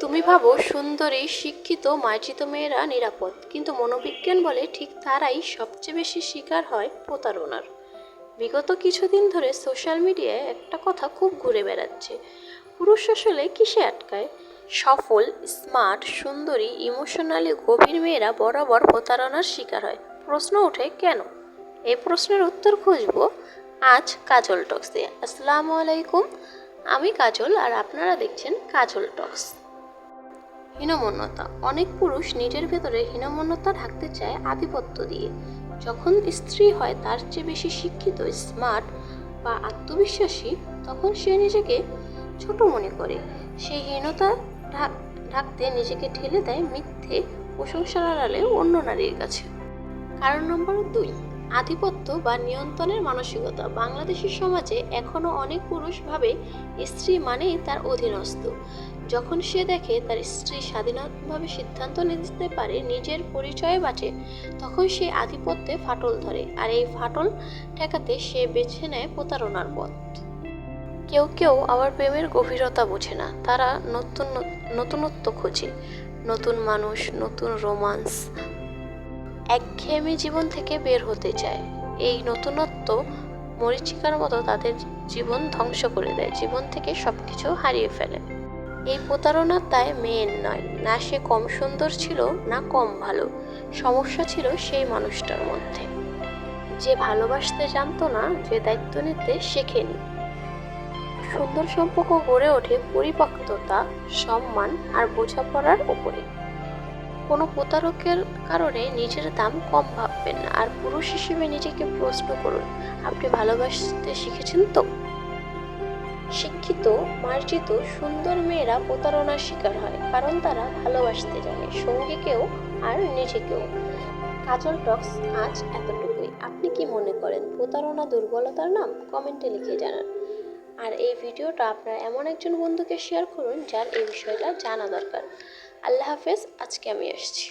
তুমি ভাবো সুন্দরী, শিক্ষিত, মার্জিত মেয়েরা নিরাপদ, কিন্তু মনোবিজ্ঞান বলে ঠিক তারাই সবচেয়ে বেশি শিকার হয় প্রতারণার। বিগত কিছুদিন ধরে সোশ্যাল মিডিয়ায় একটা কথা খুব ঘুরে বেড়াচ্ছে। পুরুষ আসলে কিসে আটকায়? সফল, স্মার্ট, সুন্দরী, ইমোশনালি গভীর মেয়েরা বরাবর প্রতারণার শিকার হয়। প্রশ্ন ওঠে কেন? এই প্রশ্নের উত্তর খুঁজবো আজ কাজল টক্সে। আসসালামু আলাইকুম, আমি কাজল আর আপনারা দেখছেন কাজল টক্স। হীনমন্যতা। অনেক পুরুষ নিজের ভেতরে হীনমন্যতা ঢাকতে চায় আধিপত্য দিয়ে। যখন স্ত্রী হয় তার চেয়ে বেশি শিক্ষিত, স্মার্ট বা আত্মবিশ্বাসী, তখন সে নিজেকে ছোট মনে করে। সেই হীনতা ঢাকতে নিজেকে ঠেলে দেয় মিথ্যে প্রশংসার আড়ালে অন্য নারীর কাছে। কারণ নম্বর দুই আধিপত্য বা নিয়ন্ত্রণের মানসিকতা। বাংলাদেশের সমাজে এখনও অনেক পুরুষ ভাবে স্ত্রী মানেই তার অধীনস্থ। যখন সে দেখে তার স্ত্রী স্বাধীনভাবে সিদ্ধান্ত নিতে পারে, নিজের পরিচয়ে বাঁচে, তখন সে আধিপত্যে ফাটল ধরে আর এই ফাটল ঠেকাতে সে বেছে নেয় প্রতারণার পথ। কেউ কেউ আবার প্রেমের গভীরতা বোঝে না। তারা নতুন, নতুনত্ব খোঁজে। নতুন মানুষ, নতুন রোমান্স একঘেয়েমি জীবন থেকে বের হতে চায়। এই নতুনত্ব মরিচিকার মতো তাদের জীবন ধ্বংস করে দেয়, জীবন থেকে সব কিছু হারিয়ে ফেলে। এই প্রতারণার দায় মেয়ের নয়, না সে কম সুন্দর ছিল, না কম ভালো। সমস্যা ছিল সেই মানুষটার মধ্যে। যে ভালোবাসতে জানতো না, যে দায়িত্ব নিতে শেখেনি। সুন্দর সম্পর্ক গড়ে ওঠে পরিপক্ততা, সম্মান আর বোঝাপড়ার ওপরে কোনো প্রতারকের কারণে নিজের দাম কম ভাববেন না। আর পুরুষ হিসেবে নিজেকে প্রশ্ন করুন, আপনি ভালোবাসতে শিখেছেন তো? শিক্ষিত, মার্জিত, সুন্দর মেয়েরা প্রতারণার শিকার হয়, কারণ তারা ভালোবাসতে জানে, সঙ্গীকেও আর নিজেকেও। কাজল টক্স আজ এতটুকুই। আপনি কি মনে করেন, প্রতারণা দুর্বলতার নাম? কমেন্টে লিখে জানান। আর এই ভিডিওটা আপনার এমন একজন বন্ধুকে শেয়ার করুন, যার এই বিষয়টা জানা দরকার। আল্লাহ হাফেজ আজকে আমি আসছি।